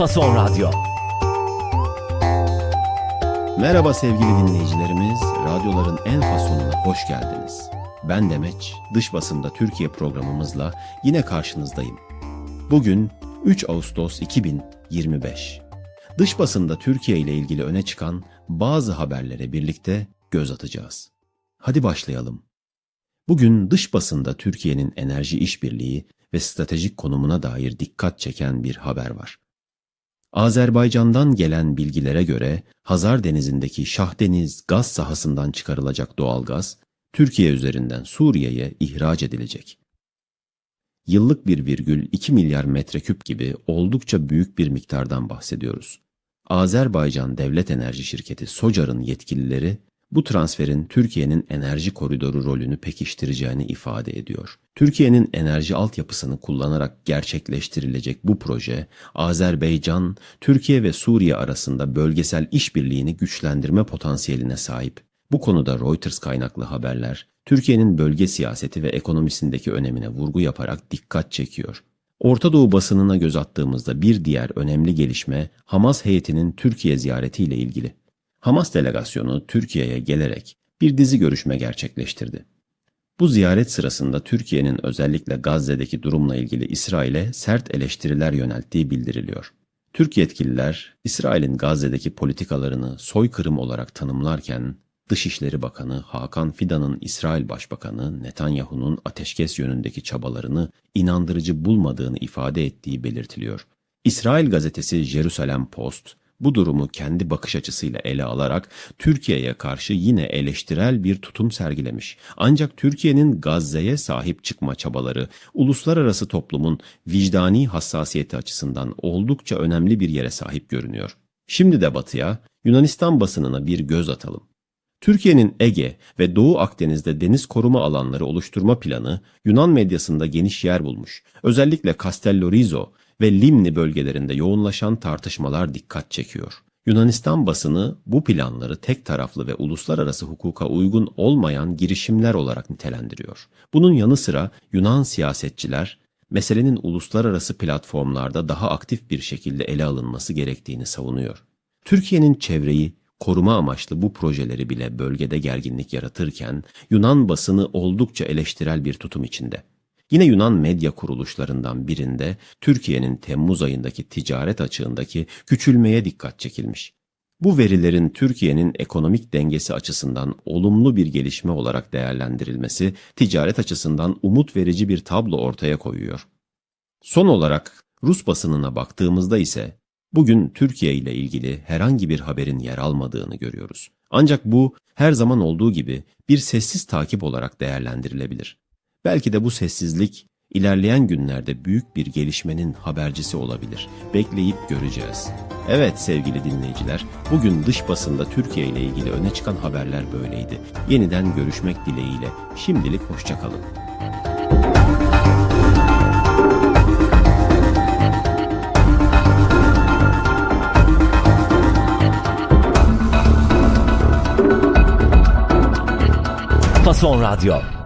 Fason Radyo. Merhaba sevgili dinleyicilerimiz, radyoların en fasonuna hoş geldiniz. Ben Demeç, dış basında Türkiye programımızla yine karşınızdayım. Bugün 3 Ağustos 2025. Dış basında Türkiye ile ilgili öne çıkan bazı haberlere birlikte göz atacağız. Hadi başlayalım. Bugün dış basında Türkiye'nin enerji işbirliği ve stratejik konumuna dair dikkat çeken bir haber var. Azerbaycan'dan gelen bilgilere göre Hazar Denizi'ndeki Şahdeniz gaz sahasından çıkarılacak doğalgaz Türkiye üzerinden Suriye'ye ihraç edilecek. Yıllık 1,2 milyar metreküp gibi oldukça büyük bir miktardan bahsediyoruz. Azerbaycan Devlet Enerji Şirketi SOCAR'ın yetkilileri bu transferin Türkiye'nin enerji koridoru rolünü pekiştireceğini ifade ediyor. Türkiye'nin enerji altyapısını kullanarak gerçekleştirilecek bu proje, Azerbaycan, Türkiye ve Suriye arasında bölgesel işbirliğini güçlendirme potansiyeline sahip. Bu konuda Reuters kaynaklı haberler, Türkiye'nin bölge siyaseti ve ekonomisindeki önemine vurgu yaparak dikkat çekiyor. Orta Doğu basınına göz attığımızda bir diğer önemli gelişme Hamas heyetinin Türkiye ziyaretiyle ilgili. Hamas delegasyonu Türkiye'ye gelerek bir dizi görüşme gerçekleştirdi. Bu ziyaret sırasında Türkiye'nin özellikle Gazze'deki durumla ilgili İsrail'e sert eleştiriler yönelttiği bildiriliyor. Türk yetkililer İsrail'in Gazze'deki politikalarını soykırım olarak tanımlarken Dışişleri Bakanı Hakan Fidan'ın İsrail Başbakanı Netanyahu'nun ateşkes yönündeki çabalarını inandırıcı bulmadığını ifade ettiği belirtiliyor. İsrail gazetesi Jerusalem Post, bu durumu kendi bakış açısıyla ele alarak Türkiye'ye karşı yine eleştirel bir tutum sergilemiş. Ancak Türkiye'nin Gazze'ye sahip çıkma çabaları uluslararası toplumun vicdani hassasiyeti açısından oldukça önemli bir yere sahip görünüyor. Şimdi de batıya, Yunanistan basınına bir göz atalım. Türkiye'nin Ege ve Doğu Akdeniz'de deniz koruma alanları oluşturma planı Yunan medyasında geniş yer bulmuş. Özellikle Castellorizo ve Limni bölgelerinde yoğunlaşan tartışmalar dikkat çekiyor. Yunanistan basını bu planları tek taraflı ve uluslararası hukuka uygun olmayan girişimler olarak nitelendiriyor. Bunun yanı sıra Yunan siyasetçiler meselenin uluslararası platformlarda daha aktif bir şekilde ele alınması gerektiğini savunuyor. Türkiye'nin çevreyi koruma amaçlı bu projeleri bile bölgede gerginlik yaratırken Yunan basını oldukça eleştirel bir tutum içinde. Yine Yunan medya kuruluşlarından birinde Türkiye'nin Temmuz ayındaki ticaret açığındaki küçülmeye dikkat çekilmiş. Bu verilerin Türkiye'nin ekonomik dengesi açısından olumlu bir gelişme olarak değerlendirilmesi ticaret açısından umut verici bir tablo ortaya koyuyor. Son olarak Rus basınına baktığımızda ise bugün Türkiye ile ilgili herhangi bir haberin yer almadığını görüyoruz. Ancak bu her zaman olduğu gibi bir sessiz takip olarak değerlendirilebilir. Belki de bu sessizlik ilerleyen günlerde büyük bir gelişmenin habercisi olabilir. Bekleyip göreceğiz. Evet sevgili dinleyiciler, bugün dış basında Türkiye ile ilgili öne çıkan haberler böyleydi. Yeniden görüşmek dileğiyle şimdilik hoşçakalın. Fason Radyo.